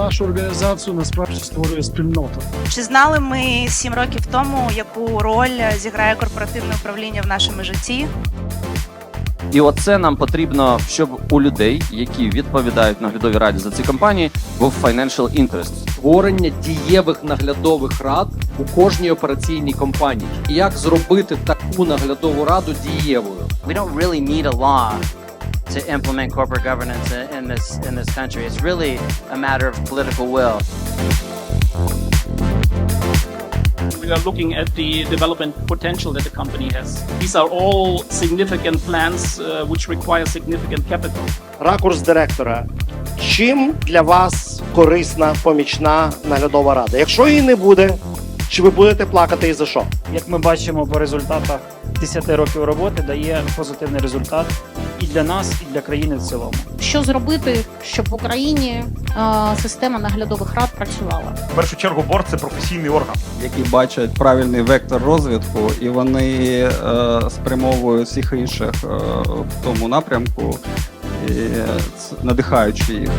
Нашу організацію насправді створює спільнота. Чи знали ми сім років тому, яку роль зіграє корпоративне управління в нашому житті? І оце нам потрібно, щоб у людей, які відповідають наглядовій раді за ці компанії, був financial interest. створення дієвих наглядових рад у кожній операційній компанії. І як зробити таку наглядову раду дієвою? we don't really need a law to implement corporate governance in in this in this country. It's really a matter of political will. We are looking at the development potential that the company has. These are all significant plans uh, which require significant capital. Ракурс директора. Чим для вас корисна помічна наглядова рада? Якщо її не буде, чи ви будете плакати і за що? як ми бачимо по результатах 10 років роботи, дає позитивний результат і для нас, і для країни в цілому. Що зробити, щоб в Україні е, система наглядових рад працювала? В першу чергу борт це професійний орган. які бачать правильний вектор розвитку, і вони е, спрямовують всіх інших е, в тому напрямку, і, е, надихаючи їх.